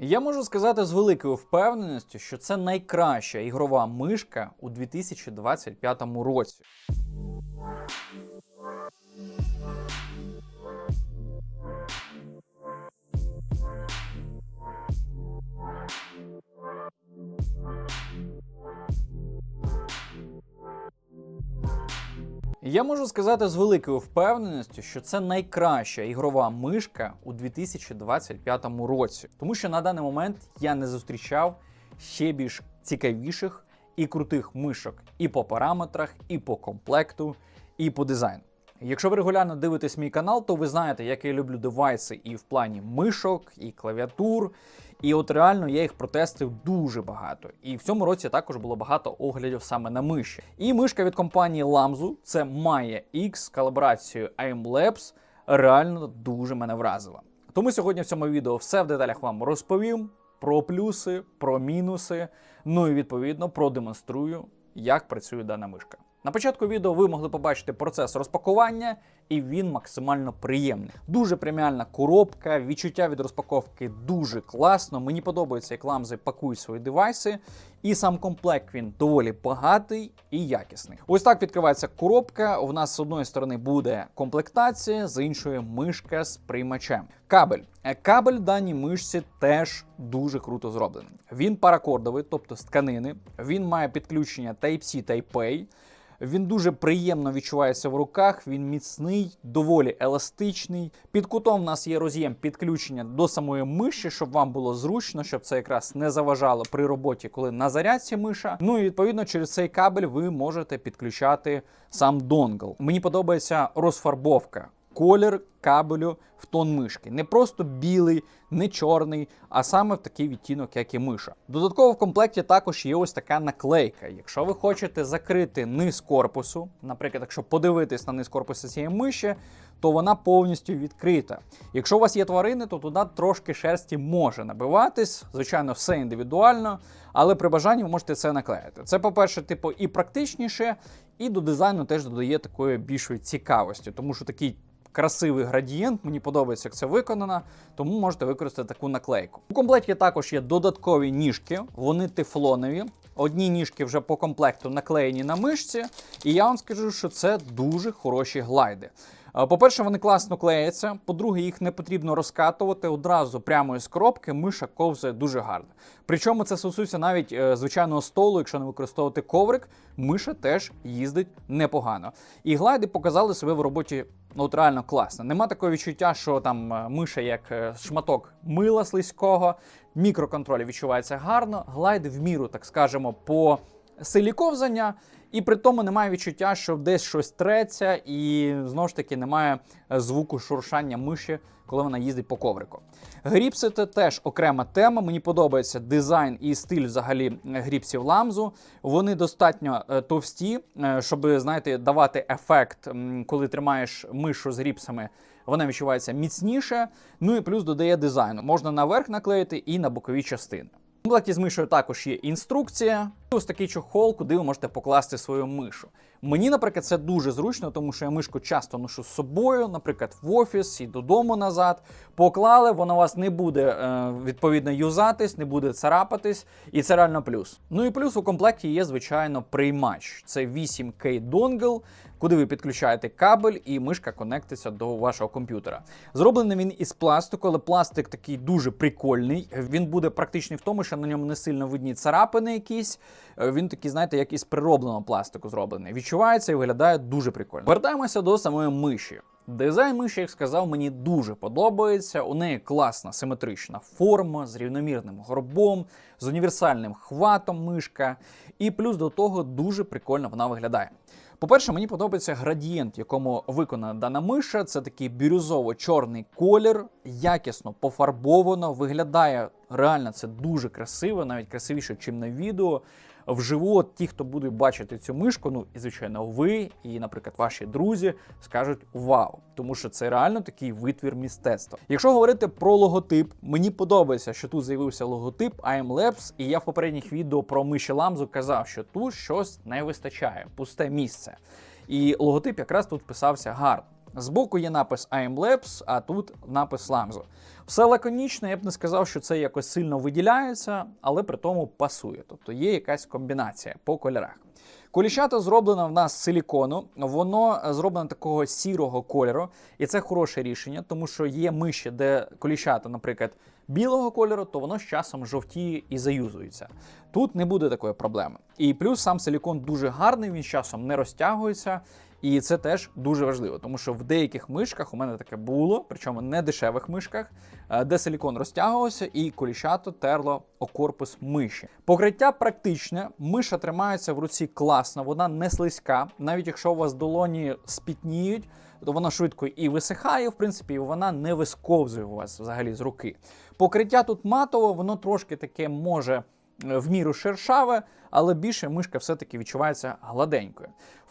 Я можу сказати з великою впевненістю, що це найкраща ігрова мишка у 2025 році. Я можу сказати з великою впевненістю, що це найкраща ігрова мишка у 2025 році, тому що на даний момент я не зустрічав ще більш цікавіших і крутих мишок і по параметрах, і по комплекту, і по дизайну. Якщо ви регулярно дивитесь мій канал, то ви знаєте, як я люблю девайси і в плані мишок, і клавіатур. І от реально я їх протестив дуже багато. І в цьому році також було багато оглядів саме на миші. І мишка від компанії Lamzu, це Maya X з колаборацією AIM Labs, реально дуже мене вразила. Тому сьогодні в цьому відео все в деталях вам розповім про плюси, про мінуси, ну і відповідно продемонструю, як працює дана мишка. На початку відео ви могли побачити процес розпакування, і він максимально приємний. Дуже преміальна коробка, відчуття від розпаковки дуже класно. Мені подобається, як ламзи пакують свої девайси, і сам комплект він доволі багатий і якісний. Ось так відкривається коробка. У нас з одної сторони буде комплектація, з іншої мишка з приймачем. Кабель. Е, Кабель в даній мишці теж дуже круто зроблений. Він паракордовий, тобто з тканини. Він має підключення Type-C Type-A. Він дуже приємно відчувається в руках, він міцний, доволі еластичний. Під кутом в нас є роз'єм підключення до самої миші, щоб вам було зручно, щоб це якраз не заважало при роботі, коли на зарядці миша. Ну і відповідно через цей кабель ви можете підключати сам донгл. Мені подобається розфарбовка. Колір кабелю в тон мишки. Не просто білий, не чорний, а саме в такий відтінок, як і миша. Додатково в комплекті також є ось така наклейка. Якщо ви хочете закрити низ корпусу, наприклад, якщо подивитись на низ корпусу цієї миші, то вона повністю відкрита. Якщо у вас є тварини, то туди трошки шерсті може набиватись. Звичайно, все індивідуально, але при бажанні ви можете це наклеїти. Це, по-перше, типу, і практичніше, і до дизайну теж додає такої більшої цікавості, тому що такий красивий градієнт. Мені подобається, як це виконано, тому можете використати таку наклейку. У комплекті також є додаткові ніжки, вони тефлонові. Одні ніжки вже по комплекту наклеєні на мишці, і я вам скажу, що це дуже хороші глайди. Е, По-перше, вони класно клеяться. По-друге, їх не потрібно розкатувати одразу прямо із коробки. Миша ковзає дуже гарно. Причому це стосується навіть е, звичайного столу, якщо не використовувати коврик, миша теж їздить непогано. І глайди показали себе в роботі ну, реально класно. Нема такого відчуття, що там е, миша як шматок мила слизького, мікроконтроль відчувається гарно, глайди в міру, так скажемо, по силі ковзання. І при тому немає відчуття, що десь щось треться, і знову ж таки немає звуку шуршання миші, коли вона їздить по коврику. Гріпси це теж окрема тема. Мені подобається дизайн і стиль взагалі гріпсів ламзу. Вони достатньо е, товсті, е, щоб знаєте, давати ефект, коли тримаєш мишу з гріпсами. Вона відчувається міцніше. Ну і плюс додає дизайну. Можна наверх наклеїти і на бокові частини. Комплекті з мишою також є інструкція. Ось такий чохол, куди ви можете покласти свою мишу. Мені, наприклад, це дуже зручно, тому що я мишку часто ношу з собою, наприклад, в офіс і додому назад. Поклали, вона у вас не буде е, відповідно юзатись, не буде царапатись, і це реально плюс. Ну і плюс у комплекті є, звичайно, приймач. Це 8K донгл, куди ви підключаєте кабель, і мишка конектиться до вашого комп'ютера. Зроблений він із пластику, але пластик такий дуже прикольний. Він буде практичний в тому, що на ньому не сильно видні царапини якісь. Е, Він такий, знаєте, як із переробленого пластику зроблений. Відчувається і виглядає дуже прикольно. Вертаємося до самої миші. Дизайн миші, як сказав, мені дуже подобається. У неї класна симетрична форма з рівномірним горбом, з універсальним хватом мишка. І плюс до того дуже прикольно вона виглядає. По-перше, мені подобається градієнт, якому виконана дана миша. Це такий бірюзово-чорний колір, якісно пофарбовано. Виглядає реально це дуже красиво, навіть красивіше, ніж на відео. Вживу, от ті, хто буде бачити цю мишку, ну і звичайно, ви і, наприклад, ваші друзі скажуть вау, тому що це реально такий витвір мистецтва. Якщо говорити про логотип, мені подобається, що тут з'явився логотип IM Labs, і я в попередніх відео про миші ламзу казав, що тут щось не вистачає, пусте місце. І логотип якраз тут вписався гарно. Збоку є напис I'm Labs, а тут напис Lamzo. Все лаконічно, я б не сказав, що це якось сильно виділяється, але при тому пасує. Тобто є якась комбінація по кольорах. Коліщата зроблено в нас з силікону, воно зроблено такого сірого кольору, і це хороше рішення, тому що є миші, де коліщата, наприклад, білого кольору, то воно з часом жовтіє і заюзується. Тут не буде такої проблеми. І плюс сам силікон дуже гарний, він з часом не розтягується. І це теж дуже важливо, тому що в деяких мишках у мене таке було, причому не дешевих мишках, е, де силікон розтягувався і коліщато терло о корпус миші. Покриття практичне, миша тримається в руці класно, вона не слизька. Навіть якщо у вас долоні спітніють, то вона швидко і висихає, в принципі, і вона не висковзує у вас взагалі з руки. Покриття тут матове, воно трошки таке може е, в міру шершаве, але більше мишка все-таки відчувається гладенькою.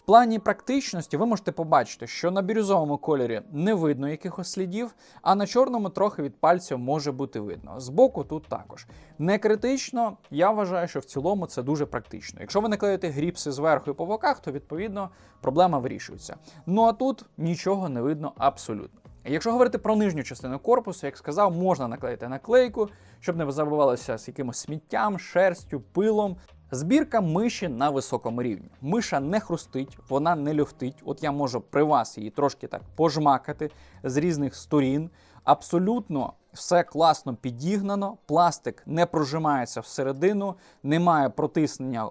Плані практичності ви можете побачити, що на бірюзовому кольорі не видно якихось слідів, а на чорному трохи від пальців може бути видно. Збоку тут також. Не критично, я вважаю, що в цілому це дуже практично. Якщо ви наклеїте гріпси зверху і по боках, то відповідно проблема вирішується. Ну а тут нічого не видно абсолютно. Якщо говорити про нижню частину корпусу, як сказав, можна наклеїти наклейку, щоб не забивалося з якимось сміттям, шерстю, пилом. Збірка миші на високому рівні. Миша не хрустить, вона не люфтить. От я можу при вас її трошки так пожмакати з різних сторін. Абсолютно все класно підігнано, пластик не прожимається всередину, немає протиснення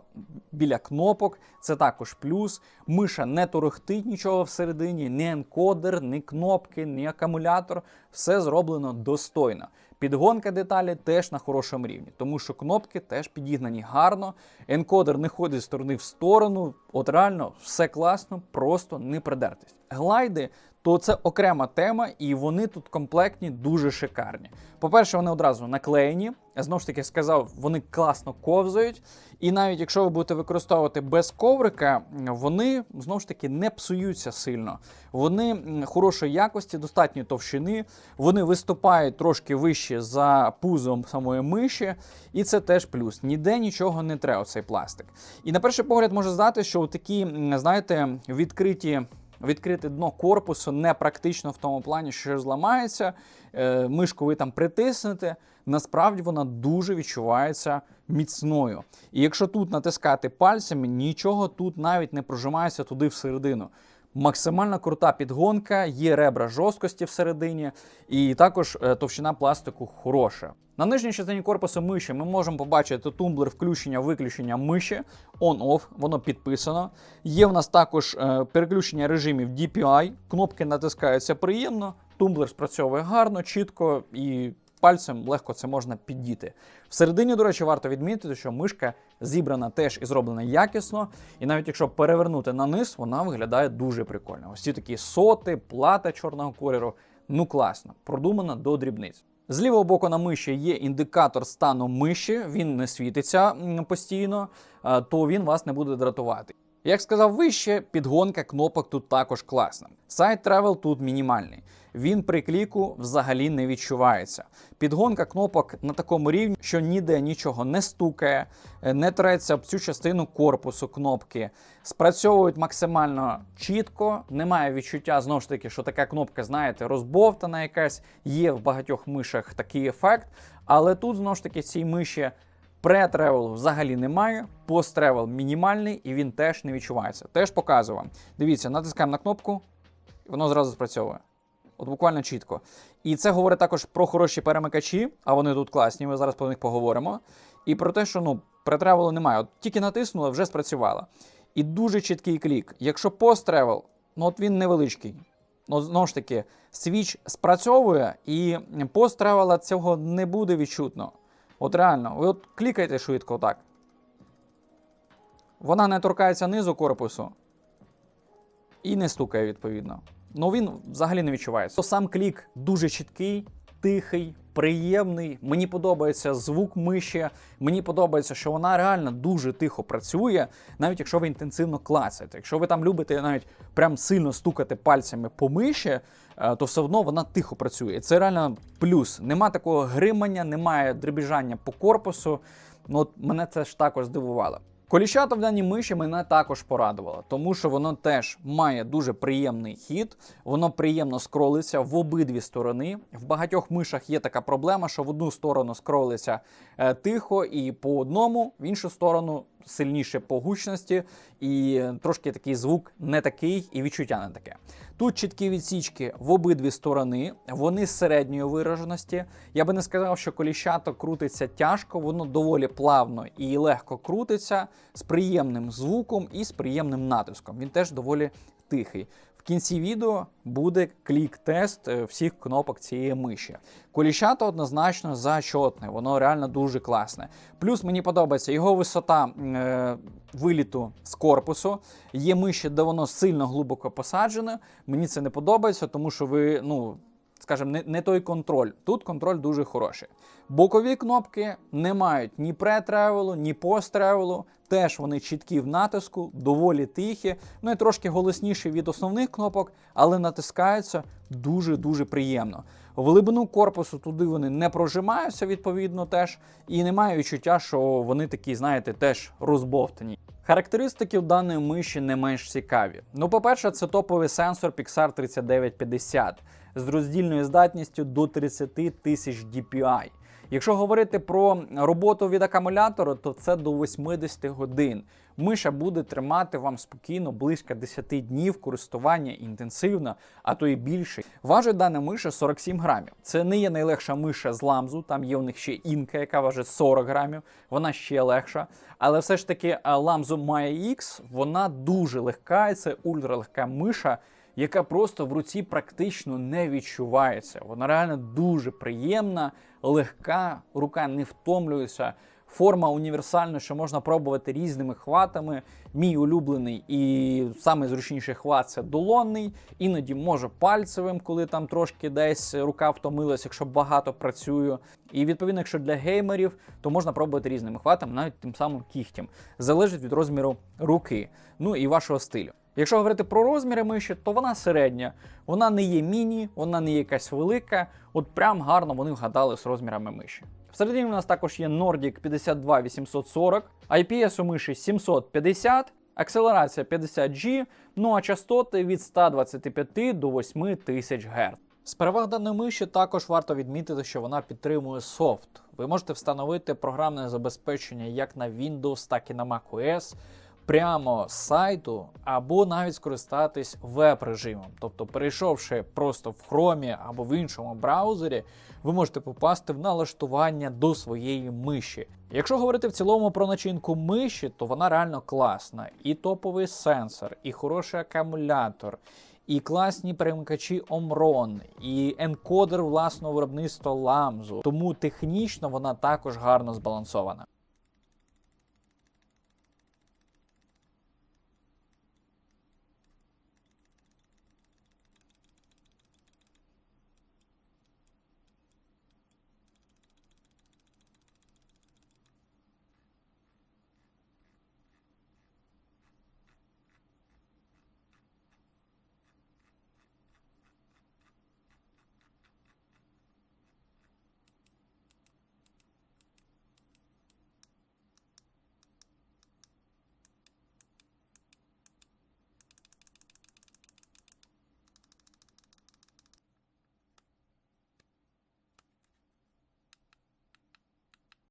біля кнопок. Це також плюс. Миша не торохтить нічого всередині, ні енкодер, ні кнопки, ні акумулятор. Все зроблено достойно. Підгонка деталі теж на хорошому рівні, тому що кнопки теж підігнані гарно. Енкодер не ходить з сторони в сторону. От реально все класно, просто не придертись. Глайди то це окрема тема, і вони тут комплектні, дуже шикарні. По-перше, вони одразу наклеєні. Знову ж таки сказав, вони класно ковзають. І навіть якщо ви будете використовувати без коврика, вони знову ж таки не псуються сильно. Вони хорошої якості, достатньої товщини, вони виступають трошки вище за пузом самої миші, і це теж плюс. Ніде нічого не треба, цей пластик. І на перший погляд може здати, що такі, знаєте, відкриті. Відкрити дно корпусу не практично в тому плані, що зламається, е, мишку ви там притиснете. Насправді вона дуже відчувається міцною. І якщо тут натискати пальцями, нічого тут навіть не прожимається туди всередину. Максимально крута підгонка, є ребра жорсткості всередині, і також е, товщина пластику хороша. На нижній частині корпусу миші ми можемо побачити тумблер включення-виключення миші on-off, воно підписано. Є в нас також е, переключення режимів DPI, кнопки натискаються приємно, тумблер спрацьовує гарно, чітко і пальцем легко це можна піддіти. Всередині, до речі, варто відмітити, що мишка зібрана теж і зроблена якісно, і навіть якщо перевернути на низ, вона виглядає дуже прикольно. Ось ці такі соти, плата чорного кольору. Ну класно, продумано до дрібниць. З лівого боку на миші є індикатор стану миші, він не світиться постійно, то він вас не буде дратувати. Як сказав вище, підгонка кнопок тут також класна. Сайт Travel тут мінімальний. Він при кліку взагалі не відчувається. Підгонка кнопок на такому рівні, що ніде нічого не стукає, е, не треться об цю частину корпусу кнопки. Спрацьовують максимально чітко. Немає відчуття знову ж таки, що така кнопка, знаєте, розбовтана якась. Є в багатьох мишах такий ефект. Але тут знову ж таки цій миші Пре-тревел взагалі немає, пост-тревел мінімальний і він теж не відчувається. Теж показую вам. Дивіться, натискаємо на кнопку, воно зразу спрацьовує. От буквально чітко. І це говорить також про хороші перемикачі, а вони тут класні, ми зараз про них поговоримо. І про те, що ну, претревелу немає. От тільки натиснули, вже спрацювала. І дуже чіткий клік. Якщо пост-тревел, ну от він невеличкий. Ну, знову ж таки, свіч спрацьовує, і пост-тревела цього не буде відчутно. От реально, ви от клікайте швидко отак. Вона не торкається низу корпусу і не стукає відповідно. Ну він взагалі не відчувається. То Сам клік дуже чіткий, тихий, приємний. Мені подобається звук миші. Мені подобається, що вона реально дуже тихо працює, навіть якщо ви інтенсивно клацаєте. Якщо ви там любите навіть прям сильно стукати пальцями по миші, е, то все одно вона тихо працює. Це реально плюс. Нема такого гримання, немає дребіжання по корпусу. Ну, от мене це ж також здивувало. Коліщата в даній миші мене також порадувало, тому що воно теж має дуже приємний хід, воно приємно скролиться в обидві сторони. В багатьох мишах є така проблема, що в одну сторону скролиться е, тихо і по одному, в іншу сторону сильніше по гучності, і трошки такий звук не такий, і відчуття не таке. Тут чіткі відсічки в обидві сторони, вони середньої вираженості. Я би не сказав, що коліщато крутиться тяжко, воно доволі плавно і легко крутиться з приємним звуком і з приємним натиском. Він теж доволі тихий. Кінці відео буде клік-тест е, всіх кнопок цієї миші. Коліщато однозначно зачотне, воно реально дуже класне. Плюс мені подобається його висота е, виліту з корпусу. Є миші, де воно сильно глибоко посаджене. Мені це не подобається, тому що ви, ну. Скажімо, не, не той контроль. Тут контроль дуже хороший. Бокові кнопки не мають ні пре-тревелу, ні пост-тревелу. Теж вони чіткі в натиску, доволі тихі, ну і трошки голосніші від основних кнопок, але натискаються дуже-дуже приємно. В глибину корпусу туди вони не прожимаються, відповідно, теж, і немає відчуття, що вони такі, знаєте, теж розбовтані. Характеристики даної миші не менш цікаві. Ну, по-перше, це топовий сенсор Pixar 3950 з роздільною здатністю до 30 тисяч DPI. Якщо говорити про роботу від акумулятора, то це до 80 годин. Миша буде тримати вам спокійно близько 10 днів користування інтенсивно, а то і більше. Важить дана миша 47 грамів. Це не є найлегша миша з ламзу, там є у них ще інка, яка важить 40 грамів, вона ще легша. Але все ж таки ламзу Maya X, вона дуже легка, і це ультралегка миша яка просто в руці практично не відчувається. Вона реально дуже приємна, легка, рука не втомлюється. Форма універсальна, що можна пробувати різними хватами. Мій улюблений і саме зручніший хват це долонний. Іноді може пальцевим, коли там трошки десь рука втомилась, якщо багато працюю. І відповідно, якщо для геймерів, то можна пробувати різними хватами, навіть тим самим кігтям. Залежить від розміру руки, ну і вашого стилю. Якщо говорити про розміри миші, то вона середня. Вона не є міні, вона не є якась велика. От прям гарно вони вгадали з розмірами миші. Всередині у нас також є Nordic 52840, IPS у миші 750, акселерація 50G, ну а частоти від 125 до 8000 Гц. З переваг даної миші також варто відмітити, що вона підтримує софт. Ви можете встановити програмне забезпечення як на Windows, так і на macOS прямо з сайту, або навіть скористатись веб-режимом. Тобто, перейшовши просто в Chrome або в іншому браузері, ви можете попасти в налаштування до своєї миші. Якщо говорити в цілому про начинку миші, то вона реально класна. І топовий сенсор, і хороший акумулятор. І класні перемикачі Omron, і енкодер власного виробництва ламзу. Тому технічно вона також гарно збалансована.